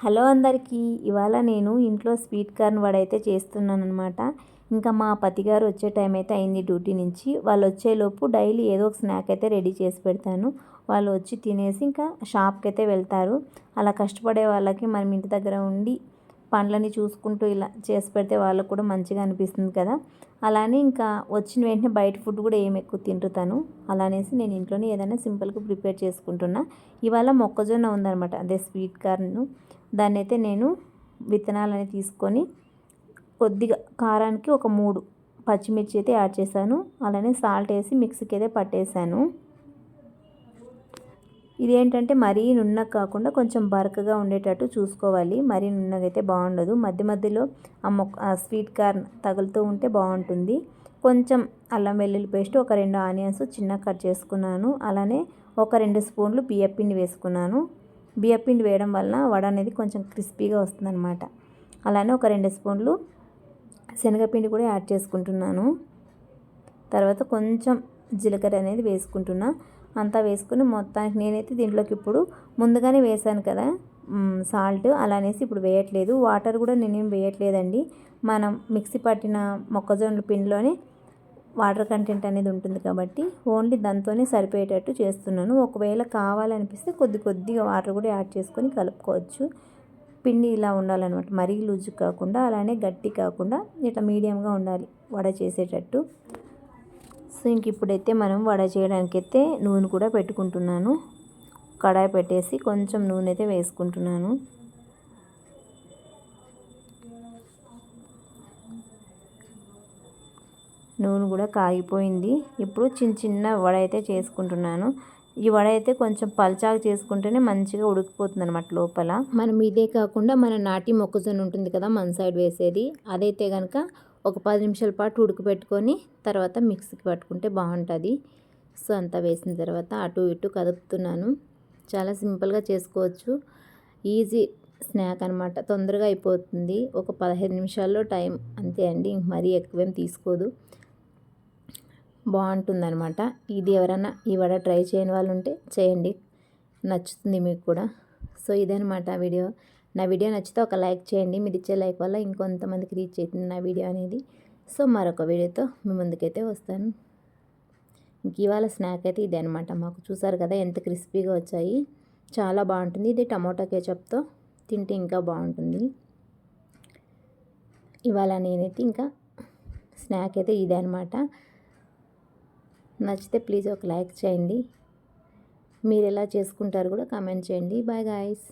Hello అందరికీ ఇవాళ నేను ఇంట్లో స్వీట్ కార్న్ వడ అయితే చేస్తున్నాను అనమాట ఇంకా మా పతిగారు వచ్చే టైం అయితే అయింది డ్యూటీ నుంచి. వాళ్ళు వచ్చేలోపు డైలీ ఏదో ఒక స్నాక్ అయితే రెడీ చేసి పెడతాను. వాళ్ళు వచ్చి తినేసి ఇంకా షాప్కి అయితే వెళ్తారు. అలా కష్టపడే వాళ్ళకి మనం ఇంటి దగ్గర ఉండి పండ్లని చూసుకుంటూ ఇలా చేసి పెడితే వాళ్ళకు కూడా మంచిగా అనిపిస్తుంది కదా. అలానే ఇంకా వచ్చిన వెంటనే బయట ఫుడ్ కూడా ఏమి ఎక్కువ తింటుతాను అలానేసి నేను ఇంట్లోనే ఏదైనా సింపుల్గా ప్రిపేర్ చేసుకుంటున్నా. ఇవాళ మొక్కజొన్న ఉందనమాట అదే స్వీట్ కార్న్ దాన్ని అయితే నేను విత్తనాలని తీసుకొని కొద్దిగా కారానికి ఒక మూడు పచ్చిమిర్చి అయితే యాడ్ చేశాను. అలానే సాల్ట్ వేసి మిక్సీకి అయితే పట్టేశాను. ఇదేంటంటే మరీ నున్న కాకుండా కొంచెం బరకగా ఉండేటట్టు చూసుకోవాలి. మరీ నున్నగైతే బాగుండదు. మధ్య మధ్యలో ఆ మొక్క స్వీట్ కార్న్ తగులుతూ ఉంటే బాగుంటుంది. కొంచెం అల్లం వెల్లుల్లి పేస్ట్ ఒక రెండు ఆనియన్స్ చిన్న కట్ చేసుకున్నాను. అలానే ఒక రెండు స్పూన్లు బియ్యపిండి వేసుకున్నాను. బియ్యపిండి వేయడం వలన వడ అనేది కొంచెం క్రిస్పీగా వస్తుందన్నమాట. అలానే ఒక రెండు స్పూన్లు శనగపిండి కూడా యాడ్ చేసుకుంటున్నాను. తర్వాత కొంచెం జీలకర్ర అనేది వేసుకుంటున్నా. అంతా వేసుకుని మొత్తానికి నేనైతే దీంట్లోకి ఇప్పుడు ముందుగానే వేసాను కదా సాల్ట్. అలానేసి ఇప్పుడు వేయట్లేదు. వాటర్ కూడా నేనేం వేయట్లేదండి. మనం మిక్సీ పట్టిన మొక్కజొన్న పిండిలోనే వాటర్ కంటెంట్ అనేది ఉంటుంది కాబట్టి ఓన్లీ దాంతోనే సరిపోయేటట్టు చేస్తున్నాను. ఒకవేళ కావాలనిపిస్తే కొద్ది కొద్దిగా వాటర్ కూడా యాడ్ చేసుకొని కలుపుకోవచ్చు. పిండి ఇలా ఉండాలన్నమాట. మరీ లూజు కాకుండా అలానే గట్టి కాకుండా ఇట్లా మీడియంగా ఉండాలి వడ చేసేటట్టు. సో ఇంక ఇప్పుడైతే మనం వడ చేయడానికైతే నూనె కూడా పెట్టుకుంటున్నాను. కడాయి పెట్టేసి కొంచెం నూనె అయితే వేసుకుంటున్నాను. నూనె కూడా కాగిపోయింది. ఇప్పుడు చిన్న చిన్న వడ అయితే చేసుకుంటున్నాను. ఈ వడ అయితే కొంచెం పల్చాకు చేసుకుంటేనే మంచిగా ఉడికిపోతుంది అనమాట లోపల. మనం ఇదే కాకుండా మన నాటి మొక్కజొన్న ఉంటుంది కదా మన సైడ్ వేసేది. అదైతే కనుక ఒక పది నిమిషాల పాటు ఉడకబెట్టుకొని తర్వాత మిక్సీకి పట్టుకుంటే బాగుంటుంది. సో అంతా వేసిన తర్వాత అటు ఇటు కదుపుతున్నాను. చాలా సింపుల్గా చేసుకోవచ్చు. ఈజీ స్నాక్ అనమాట తొందరగా అయిపోతుంది. ఒక పదహైదు నిమిషాల్లో టైం అంతే అండి. మరీ ఎక్కువేం తీసుకోదు. బాగుంటుందన్నమాట. ఇది ఎవరైనా ఈ వడ ట్రై చేయని వాళ్ళు ఉంటే చేయండి. నచ్చుతుంది మీకు కూడా. సో ఇదనమాట వీడియో. నా వీడియో నచ్చితే ఒక లైక్ చేయండి. మీరు ఇచ్చే లైక్ వల్ల ఇంకొంతమందికి రీచ్ అవుతుంది నా వీడియో అనేది. సో మరొక వీడియోతో మీ ముందుకైతే వస్తాను. ఇంక ఇవాళ స్నాక్ అయితే ఇదే అనమాట మాకు చూసారు కదా ఎంత క్రిస్పీగా వచ్చాయి. చాలా బాగుంటుంది. ఇది టమోటా కేచప్తో తింటే ఇంకా బాగుంటుంది. ఇవాళ నేనైతే ఇంకా స్నాక్ అయితే ఇదే అనమాట నచ్చితే ప్లీజ్ ఒక లైక్ చేయండి. మీరు ఎలా చేసుకుంటారు కూడా కామెంట్ చేయండి. Bye guys